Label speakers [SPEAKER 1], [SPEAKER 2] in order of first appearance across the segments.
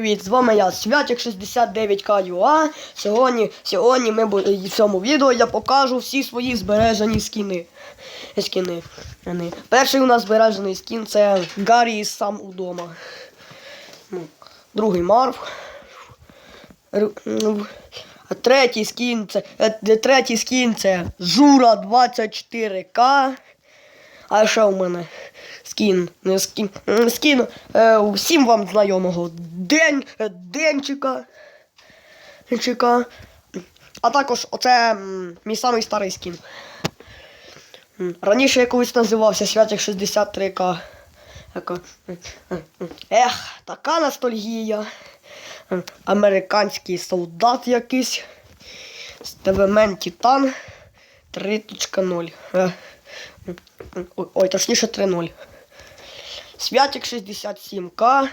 [SPEAKER 1] Привіт, з вами я, Святик 69 КЮА. Сьогодні, сьогодні ми в цьому відео я покажу всі свої збережені скіни. скіни. Перший у нас збережений скін це Гаррі сам удома. Ну, Другий Марв. Ну, а Третій скін це, е, третій скін це Жура 24К. А ще у мене скін, скін, скін е, всім вам знайомого День, е, Денчика. Денчика. А також оце мій самий старий скін. Раніше я колись називався Святик 63К. Яка- м, м, м. Ех, така ностальгія. Американський солдат якийсь. Стевемен Титан 3.0. Е. Ой, точніше 3.0. Святик 67К.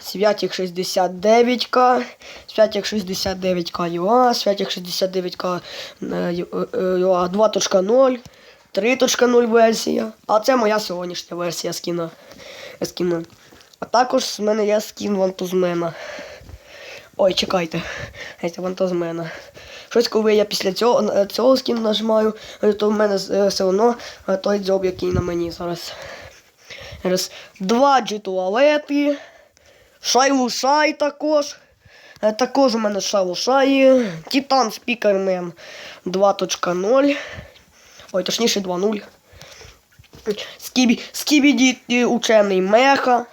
[SPEAKER 1] Святик 69К. Святик 69К ЮА. Святик 69К е, Ю- е, е, ЮА 2.0. 3.0 версія. А це моя сьогоднішня версія скіна. скіна. А також в мене є скін вантузмена. Ой, чекайте. Геть, вантузмена. Щось, коли я після цього, е, цього скіну нажимаю, е, то в мене е, все одно той дзьоб, який на мені зараз. Раз. Два джитуалети. Шайлушай також. Е, Також у мене шайлушаї. Титан Спікермен 2.0. Ой, точніше 2.0. Скібі, скібіді е, учений меха.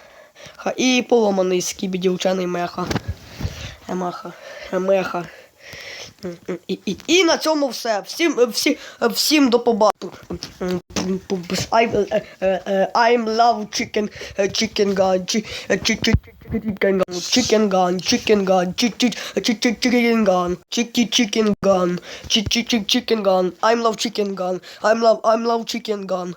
[SPEAKER 1] І поломаний скібіді учений меха. Емаха. Меха. І, і, і на цьому все. Всім, е, всі, е, всім до побачення. I'm, е, е, е, love chicken, е, chicken gun, chicken gun, chicken gun, chicken gun, chi- chi- chi- chi- chicken gun, chicky chicken gun, chi- chi- chi- chicken gun, I'm love chicken gun, I'm love, I'm love chicken gun.